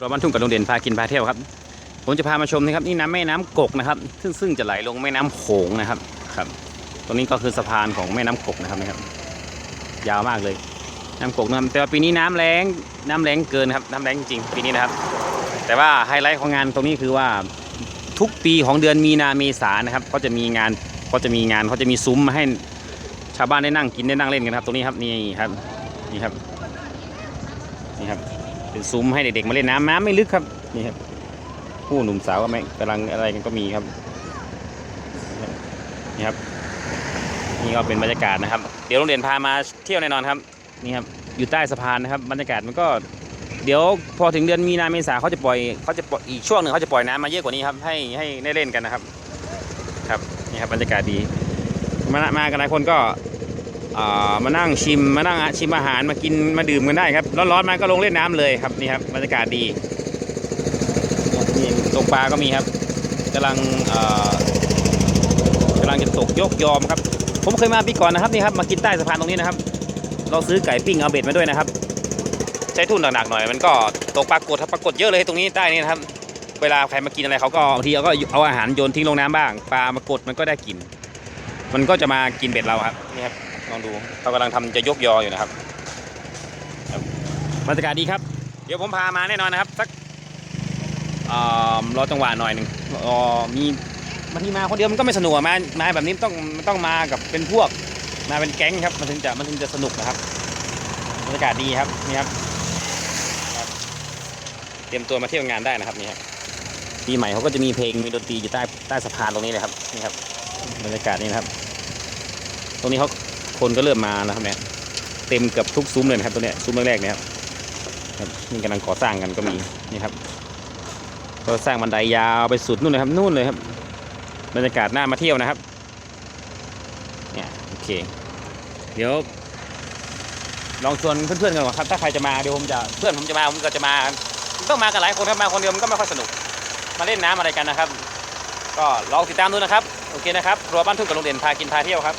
เราบ้านทุ่งกับโรงเด่นพากินพาเที่ยวครับ ผมจะพามาชมนะครับนี่น้ำแม่น้ำกกนะครับ ซึ่งซึ่งจะไหลลงแม่น้ำโขงนะครับครับ ตรงนี้ก็คือสะพานของแม่น้ำกกนะครับนะครับ ยาวมากเลย น้ำกกนะครับแต่ว่าปีนี้น้ำแรงน้ำแรงเกินครับน้ำแรงจริงปีนี้นะครับ แต่ว่าไฮไลท์ของงานตรงนี้คือว่าทุกปีของเดือนมีนาเมษานะครับก็จะมีงานก็จะมีงานเขาจะมีซุ้มมาให้ชาวบ้านได้นั่งกินได้นั่งเล่นกันครับ ตรงนี้ครับนี่ครับนี่ครับนี่ครับ เป็นซุ้มให้เด็กๆมาเล่นน้ำน้ำไม่ลึกครับนี่ครับผู้หนุ่มสาวก็ไม่กำลังอะไรกันก็มีครับนี่ครับ นี่ก็เป็นบรรยากาศนะครับ เดี๋ยวโรงเรียนพามาเที่ยวแน่นอนครับนี่ครับอยู่ใต้สะพานนะครับบรรยากาศมันก็เดี๋ยวพอถึงเดือนมีนาเมษาเขาจะปล่อยเขาจะปล่อยอีกช่วงหนึ่งเขาจะปล่อยน้ำมาเยอะกว่านี้ครับให้ให้ได้เล่นกันนะครับ ครับนี่ครับบรรยากาศดี มามากันหลายคนก็ มานั่งชิมมานั่งชิมอาหารมากินมาดื่มกันได้ครับ ร้อนๆมาก็ลงเล่นน้ำเลยครับนี่ครับบรรยากาศดีนี่ตกปลาก็มีครับกำลังเอ่อกำลังจะตกยกยอมครับ ผมเคยมาปีก่อนนะครับนี่ครับมากินใต้สะพานตรงนี้นะครับ เราซื้อไก่ปิ้งเอาเบ็ดมาด้วยนะครับ ใช้ทุ่นหนักๆหน่อยมันก็ตกปลากดครับปลากดเยอะเลยตรงนี้ใต้นี่นะครับ เวลาใครมากินอะไรเขาก็บางทีเขาก็เอาอาหารโยนทิ้งลงน้ำบ้าง ปลามากดมันก็ได้กิน มันก็จะมากินเบ็ดเราครับนี่ครับ ลองดูเขากำลังทำจะยกยออยู่นะครับบรรยากาศดีครับ เดี๋ยวผมพามาแน่นอนนะครับสักเอ่อรอจังหวะหน่อยหนึ่งรอมีบางทีมาคนเดียวมันก็ไม่สนุกมามาแบบนี้ต้องต้องมากับเป็นพวกมาเป็นแก๊งครับมันถึงจะมันถึงจะสนุกนะครับบรรยากาศดีครับนี่ครับครับเตรียมตัวมาเที่ยวงานได้นะครับนี่ครับปีใหม่เขาก็จะมีเพลงมีดนตรีอยู่ใต้ใต้สะพานตรงนี้เลยครับนี่ครับบรรยากาศนี้นะครับ ตรงนี้เขา คนก็เริ่มมาแล้วครับเนี่ยเต็มเกับทุกซุ้มเลยนะครับตัวเนี้ยซุ้มแรกๆเนี่ยครับนี่กำลังก่อสร้างกันก็มีนี่ครับก็สร้างบันไดยาวไปสุดนู่นเลยครับนู่นเลยครับบรรยากาศน่ามาเที่ยวนะครับเนี่ยโอเค เดี๋ยว ลองชวนเพื่อนๆกันก่อนครับ ถ้าใครจะมาเดี๋ยวผมจะเพื่อนผมจะมาผมก็จะมาต้องมากันหลายคนครับมาคนเดียวมันก็ไม่ค่อยสนุก มาเล่นน้ำอะไรกันนะครับ ก็ลองติดตามดูนะครับ โอเคนะครับครัวบ้านทุ่งกับโรงเรียนพากินพาเที่ยวครับ